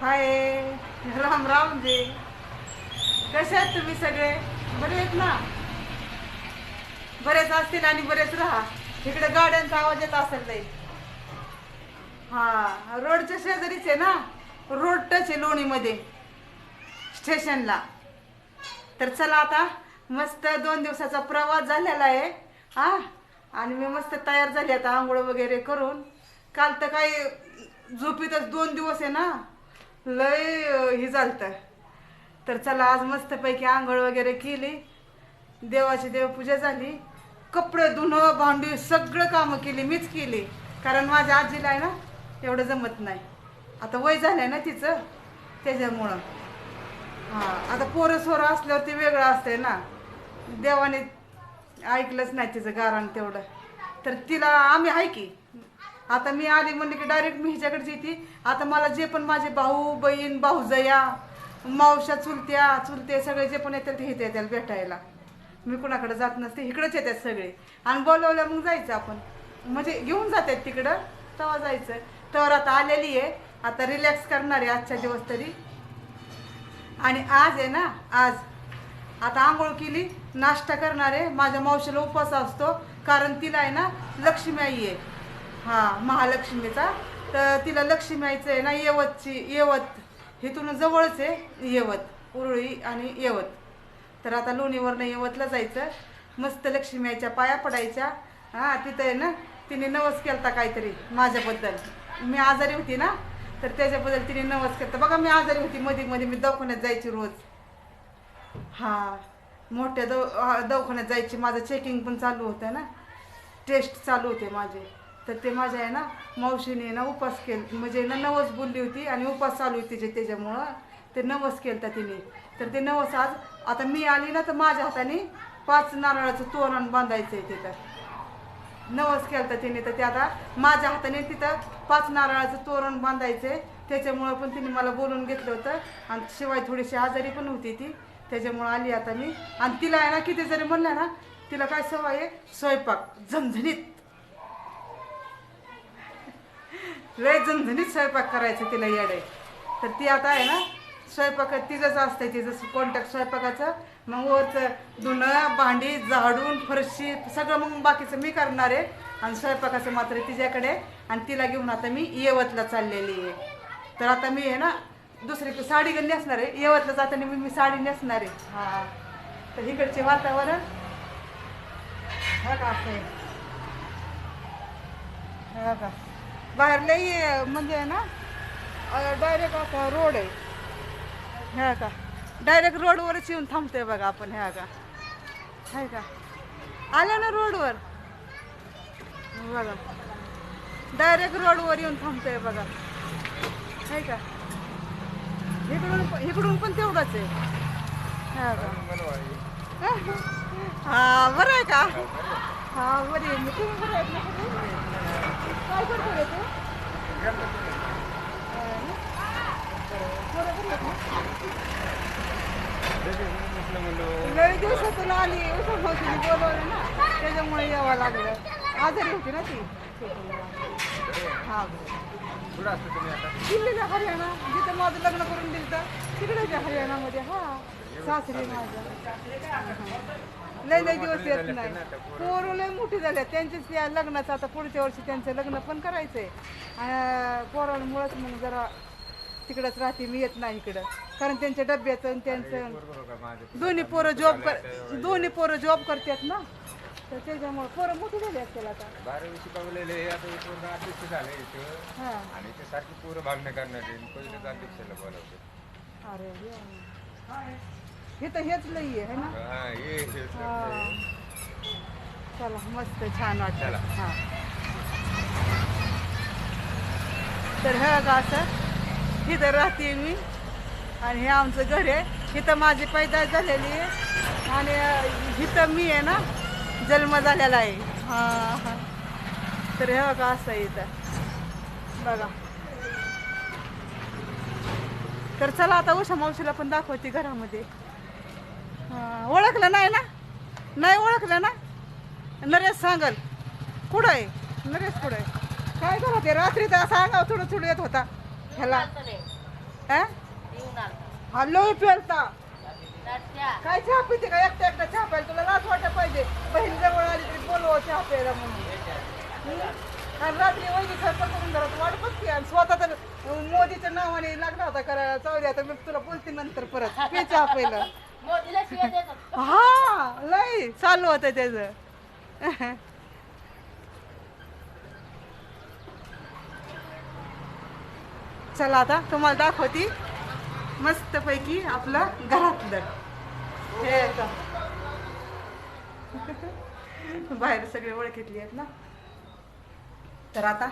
हाय राम राम जी. कसे आहेत तुम्ही सगळे? बरे आहेत ना? बरेच असतील आणि बरेच राहा. इकडे गाड्यांचा आवाज येत असेल नाही हा रोडच्या शेजारीच आहे ना? रोड टच आहे लोणीमध्ये. स्टेशनला. तर चला आता मस्त दोन दिवसाचा प्रवास झालेला आहे. हा आणि मी मस्त तयार झाली आता आंघोळ वगैरे करून. काल तर काही झोपीतच दोन दिवस आहे ना? लय हे झालतं. तर चला आज मस्तपैकी आंघोळ वगैरे केली. देवाची देवपूजा झाली. कपडे धुणं भांडी सगळं कामं केली मीच केली. कारण माझ्या आजीला आहे ना एवढं जमत नाही. आता वय झालं आहे ना तिचं त्याच्यामुळं. हां आता पोरं सोरं असल्यावर ते वेगळं असतंय ना. देवाने ऐकलंच नाही तिचं गारण तेवढं. तर तिला आम्ही आहे की आता मी आली म्हणले की डायरेक्ट मी ह्याच्याकडे येते. आता मला जे पण माझे भाऊ बहीण भाऊजया मावशा चुलत्या चुलते सगळे जे पण येतात ते इथे येतात भेटायला. मी कुणाकडे जात नसते इकडंच येतात सगळे. आणि बोलवल्या मग जायचं आपण. म्हणजे घेऊन जातात तिकडं तेव्हा जायचं. तर आता आलेली आहे. आता रिलॅक्स करणार आहे आजच्या दिवस तरी. आणि आज आहे ना आज. आता आंघोळ केली नाश्ता करणार आहे. माझ्या मावशीला उपवास असतो. कारण तिला आहे ना लक्ष्मी आई आहे. हा महालक्ष्मीचा. तर तिला लक्ष्मी यायचं आहे ना येवतची येवत. इथून जवळच आहे येवत. उरळी आणि येवत. तर आता लोणीवरनं येवतला जायचं. मस्त लक्ष्मी आईच्या पाया पडायच्या. हा तिथं आहे ना तिने नवस केलता काहीतरी माझ्याबद्दल. मी आजारी होती ना तर त्याच्याबद्दल तिने नवस केलता. बघा मी आजारी होती मध्ये मध्ये मी दवाखान्यात जायची रोज. हा मोठ्या दव दवाखान्यात जायची. माझं चेकिंग पण चालू होतं ना. टेस्ट चालू होते माझे. तर ते माझ्या आहे ना मावशीने ना उपास केल म्हणजे ना नवस बोलली होती आणि उपास चालू होती त्याच्यामुळं ते नवस केलता तिने. तर ते नवस आज आता मी आली ना तर माझ्या हाताने पाच नारळाचं तोरण बांधायचं आहे तिथं. नवस केलता तिने तर ते आता माझ्या हाताने तिथं पाच नारळाचं तोरण बांधायचे त्याच्यामुळं पण तिने मला बोलून घेतलं होतं. आणि शिवाय थोडीशी आजारी पण होती ती. त्याच्यामुळं आली आता मी. आणि तिला आहे ना किती जरी म्हणलं ना तिला काय सवय आहे? स्वयंपाक. झणझणीत. लय झणझणीत स्वयंपाक करायचं तिला येड. तर ती आता आहे ना स्वयंपाकात तिचंच असतंय तिचं कॉन्टॅक्ट स्वयंपाकाचं. मग वरचं धुणं भांडी झाडून फरशी सगळं मग बाकीचं मी करणार आहे. आणि स्वयंपाकाचं मात्र तिच्याकडे. आणि तिला घेऊन आता मी येवतला चाललेली आहे. तर आता मी आहे ना दुसरी साडी गण नेसणार आहे. येवतला जाताना मी मी साडी नेसणार आहे. हां. तर इकडचे वातावरण. हा का असं आहे हा का बाहेर लई म्हणजे आहे ना डायरेक्ट आता रोड आहे. ह्या का? डायरेक्ट रोडवरच येऊन थांबतोय बघा आपण ह्या का? आहे का? आल्या ना रोडवर बघा. डायरेक्ट रोडवर येऊन थांबतोय बघा. आहे का? इकडून पण- इकडून पण तेवढंच आहे. ह्या का? हा बरं आहे का? हा बरी आहे. मी तुम्ही बरं आहे. काय करतो रे तू? हा दिवसातून आली उठा भाऊजीने बोलवलं ना त्याच्यामुळे यावं लागलं. आजारी होती ना ती. हा. दिल्लीला हरियाणा जिथं माझं लग्न करून दिलं तिकडे तिकडेच हरियाणामध्ये हा. सासरी माझं. लय लय दिवस येत नाही. पोरं लय मोठी झाल्या त्यांचेच या लग्नाचं आता पुढच्या वर्षी त्यांचं लग्न पण करायचंय. पोरांमुळेच मग जरा तिकडंच राहते. मी येत नाही इकडं. कारण त्यांच्या डब्याचं आणि त्यांचं दोन्ही पोरं जॉब कर दोन्ही पोरं जॉब करतात ना. तर त्याच्यामुळे पोरं मोठी झाली असतील आता. बारावी शिकवलेले आता एक वर्ग अध्यक्ष झाले इथं. हां. आणि ते सारखी पोरं भांडणं करणारे. पहिलेच अध्यक्षाला बोलावते. अरे हे. तर हेच लई आहे है ना? हा हे हे हा. चला मस्त छान वाटलं. चला. हा. तर हे बघा असं इथं राहते मी आणि हे आमचं घर आहे. इथं माझी पैदास झालेली आहे. आणि अं, इथं मी आहे ना जन्म झालेला आहे. हा हा. तर हे बघा असं आहे इथं. बघा. तर चला आता उषा मावशीला पण दाखवते घरामध्ये. ओळखलं नाही ना? नाही ओळखलं ना? नरेश सांगल. कुठं आहे? नरेश कुठं आहे? काय करत आहे रात्री तर अंगावर थोडं थोडं येत होता. ह्याला. हा? पेलता. नाट्या काय चहा पिते का? एकटा एकटा चहा प्यायला तुला लाच वाटत पाहिजे. बहीण जवळ आली तरी बोलव चहा प्यायला म्हणून? आणि रात्री वहिनी स्वयंपाक करून घरात वाट बघते आणि स्वतः तर मोदीच्या नावाने लागला होता करायला. चावली आता मी तुला बोलते नंतर परत. पे चहा प्यायला. हा लय चालू होतं त्याच. चला आता तुम्हाला दाखवती मस्त पैकी आपलं घरातलं. हे बाहेर सगळे ओळखीतली आहेत ना. तर आता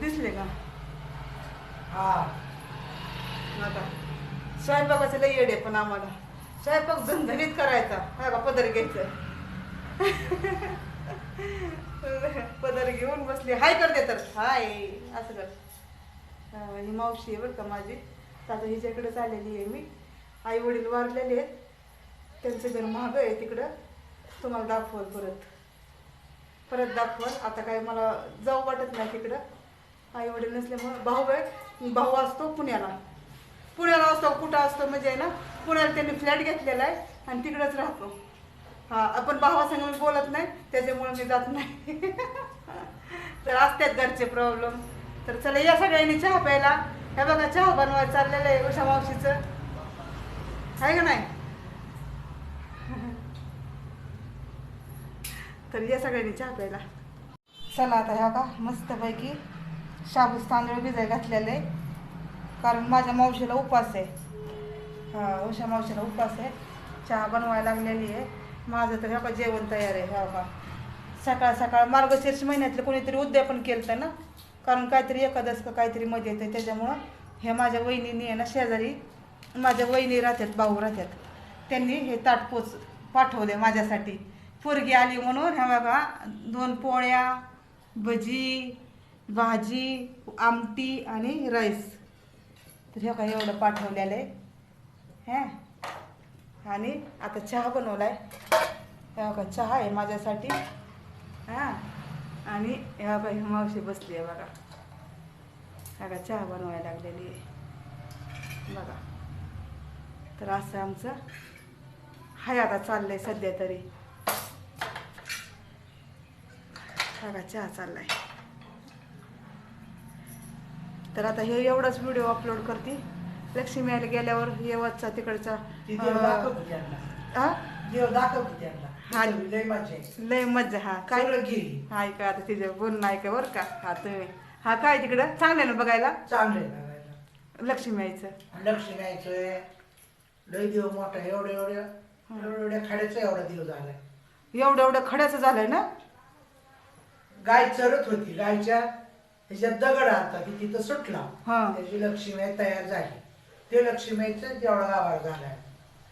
दिसले का? हा. नका स्वयंपाकाचं लई येडे पण आम्हाला. स्वयंपाक झणझणीत करायचा. हा का पदर घ्यायचं. पदर घेऊन बसली. हाय करते तर. हाय. असं कर. ही मावशी आहे बरं का माझी. आता हिच्याकडे आलेली आहे मी. आई वडील वारलेले आहेत. त्यांचं घर महाग आहे तिकडं. तुम्हाला दाखवल परत. परत दाखवल. आता काय मला जाऊ वाटत नाही तिकडं. आई वडील नसल्यामुळं भाऊ आहे. भाऊ असतो पुण्याला. पुण्याला असतो कुठं असतो म्हणजे आहे ना पुण्याला त्यांनी फ्लॅट घेतलेला आहे आणि तिकडंच राहतो. हा आपण भावासंग मी बोलत नाही त्याच्यामुळे मी जात नाही. तर असतात घरचे प्रॉब्लेम तर चला या सगळ्यांनी चहा प्यायला. हे बघा चहा बनवायला चाललेलं आहे उषा मावशीचं. आहे का नाही? तर या सगळ्यांनी चहा प्यायला. चला आता ह्या का मस्तपैकी शाबूस तांदूळ भिजाय घातलेले. कारण माझ्या मावशीला उपास आहे. हा उषा मावशीला उपास आहे. चहा बनवायला लागलेली आहे. माझं तर ह्या जेवण तयार आहे. ह्या का सकाळ सकाळ मार्गशीर्ष महिन्यातलं कोणीतरी उद्यापन केलं ना? कारण काहीतरी एकादश का काहीतरी मध्ये येतं त्याच्यामुळं हे माझ्या वहिनीने आहे ना शेजारी माझ्या वहिनी राहतात भाऊ राहतात. त्यांनी हे ताटपोच पाठवले माझ्यासाठी. पोरगी आली म्हणून ह्या बघा दोन पोळ्या भजी भाजी आमटी आणि राईस. तर हे काही एवढं पाठवलेलं आहे. हां? आणि आता चहा बनवला आहे हे का चहा आहे माझ्यासाठी. हां? आणि ह्या बाई मावशी बसली आहे बघा. ह्या का चहा बनवायला लागलेली आहे. बघा. तर असं आमचं हाय आता चाललंय सध्या तरी. का चहा चाललाय. तर आता हे एवढाच व्हिडिओ अपलोड करते. लक्ष्मी आईला गेल्यावर येवतचा तिकडचा हा? हा. तिथं लय मज्जा हा. काय? ऐका आता तिचं बोलणं ऐका बरं का? हा तुम्ही हा काय तिकडं? चांगलं ना बघायला? चांगलं लक्ष्मी आईचं. आणि लक्ष्मी यायचंय लय देव मोठा एवढ्या एवढ्या एवढ्या एवढ्या खाड्याचा एवढा देव झालाय. एवढं एवढं खड्याचं झालंय ना? गाय चरत होती. गायच्या ह्याच्यात दगड आता की तिथं सुटला. हा. त्याची लक्ष्मी तयार झाली. ते लक्ष्मीचं जेवढा गावाला झालाय.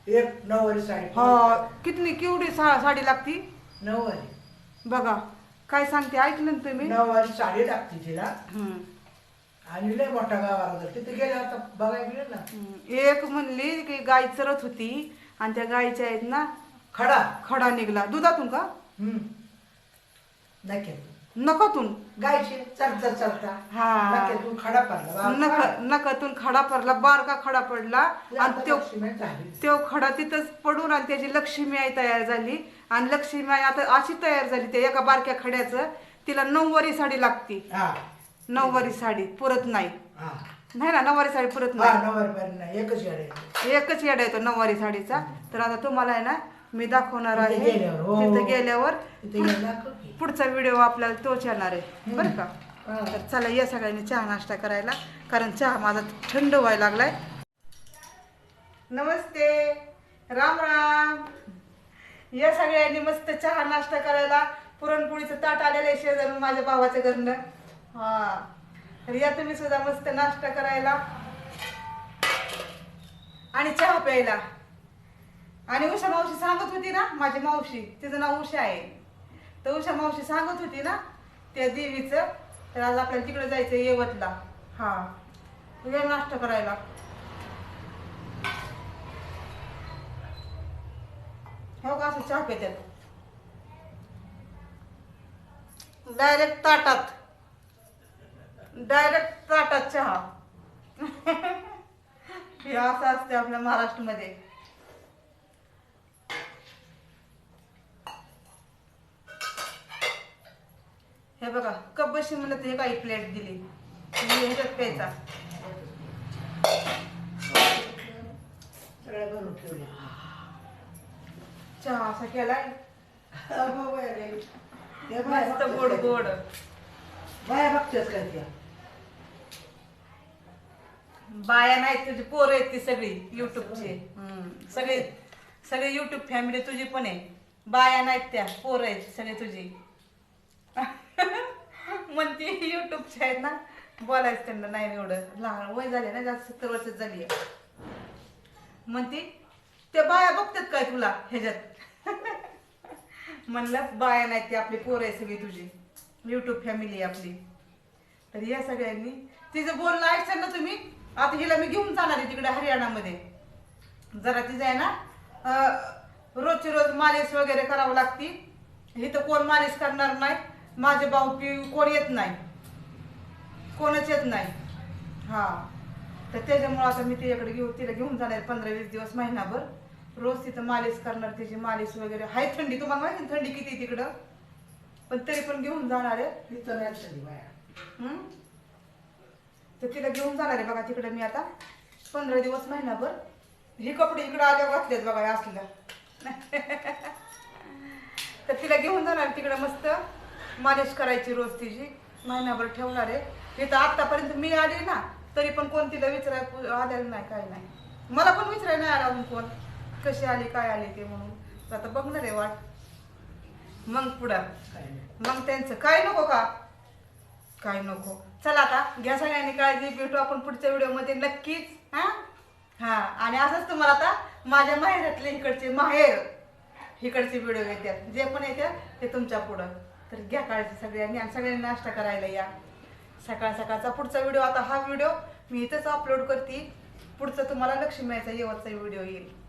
एक नऊवारी साडी हा किती केवढी सा साडी लागती? नऊवारी. बघा काय सांगते ऐकलं ना तुम्ही. नऊवारी साडी लागते तिला. हम्म. आणि लय मोठा गावाला झाला तिथे गेले आता बघायला गेलं ना. हम्म. एक म्हणली की गाय चरत होती आणि त्या गायच्या आहेत ना खडा. खडा निघला. दुधातून का? हम्म. नक्की नकातून गायचे हा. नक्कीतून खडा पडला. नकातून खडा पडला बारका खडा पडला. आणि तो लक्ष्मी झाली. तो खडा तिथंच पडून आणि त्याची लक्ष्मी आई तयार झाली. आणि लक्ष्मी आई आता अशी तयार झाली त्या एका बारक्या खड्याचं. तिला नऊवारी साडी लागती. हा. नऊवारी साडी पुरत नाही. हा. नाही ना नऊवारी साडी पुरत हा नाही. एकच एकच येडा येतो नऊवारी साडीचा. तर आता तुम्हाला आहे ना मी दाखवणार आहे. तिथे गेल्यावर, हो. तिथं गेल्यावर तिथे की. पुढचा व्हिडिओ आपल्याला तोच येणार आहे. बरं का? हा. तर चला या सगळ्यांनी चहा नाश्ता करायला कारण चहा माझा थंड व्हायला लागलाय. नमस्ते. राम राम. या सगळ्यांनी मस्त चहा नाश्ता करायला. पुरणपोळीचं ताट आलेलं आहे शेजारून माझ्या भावाच्या घरनं. हा. तर या तुम्ही सुद्धा मस्त नाश्ता करायला. आणि चहा प्यायला. आणि उषा मावशी सांगत होती ना माझी मावशी तिचं नाव उषा आहे. तर उषा मावशी सांगत होती ना त्या देवीचं तर आज आपल्याला तिकडे जायचं येवतला. हा. वेळ नाश्ता करायला. हो का असं चहा पेत्यात? डायरेक्ट ताटात. डायरेक्ट ताटात चहा. हे असं असते आपल्या महाराष्ट्रामध्ये. हे बघा कप बशी म्हणत हे काही प्लेट दिली. ह्याच्यात प्यायचा. सगळ्या भरून ठेवले चहा असा केलाय? मस्त बघतात गोड? गोड. बाया बघतात काय त्या? बाया नाहीत तुझी पोरं आहेत ती सगळी युट्यूबची सगळे? सगळे युट्यूब फॅमिली तुझी पण आहे. बाया नाहीत त्या पोरं आहेत सगळे तुझी. म्हणते युट्यूबचे आहेत ना बोलायचं त्यांना नाही एवढं. लहान वय झाले ना जास्त सत्तर वर्ष झाली म्हणते त्या बाया बघतात काय तुला ह्याच्यात? म्हणलं बाया नाही ती आपली पोरं आहे सगळी तुझी. युट्यूब फॅमिली आहे आपली. तर या सगळ्यांनी तिचं बोलणं ऐकशाल ना तुम्ही आता हिला मी घेऊन जाणार आहे तिकडे हरियाणामध्ये. जरा तिचं आहे ना रोजची रोज मालिश वगैरे करावं लागती. इथं कोण मालिश करणार नाही. माझे भाऊ की कोण येत नाही. कोणच येत नाही. हा. तर त्याच्यामुळं आता मी तिच्याकडे घेऊ तिला घेऊन जाणार पंधरा वीस दिवस महिनाभर. रोज तिथं मालिश करणार तिची मालिश वगैरे. हाय थंडी तुम्हाला माहिती ना थंडी किती तिकडं? पण तरी पण घेऊन जाणार आहे. हम्म? तर तिला घेऊन जाणार आहे बघा तिकडे मी आता. पंधरा दिवस महिनाभर. ही कपडे इकडे आल्यावर घातलेत बघा असल्या. तर तिला घेऊन जाणार तिकडे मस्त. मालिश करायची रोज तिची. महिनाभर ठेवणार आहे. इथं आतापर्यंत मी आली ना तरी पण कोण तिला विचाराय आलेलं नाही काय नाही. मला पण विचाराय नाही आला कोण. कशी आली काय आली ते म्हणून. आता बघणार आहे वाट. मग पुढं. मग त्यांचं काय नको का? काय नको. चला आता घ्या सगळ्यांनी काळजी भेटू आपण पुढच्या व्हिडिओमध्ये नक्कीच. हा? हा आणि असंच तुम्हाला आता माझ्या माहेरातले इकडचे माहेर इकडचे व्हिडिओ येतात. जे पण येतात ते तुमच्या पुढं. तर घ्या काळजी सगळ्यांनी आणि सगळ्यांनी नाश्ता करायला या. सकाळ सकाळचा पुढचा व्हिडिओ आता हा व्हिडिओ मी इथंच अपलोड करते. पुढचं तुम्हाला लक्ष्मीचा येवतचा व्हिडिओ येईल.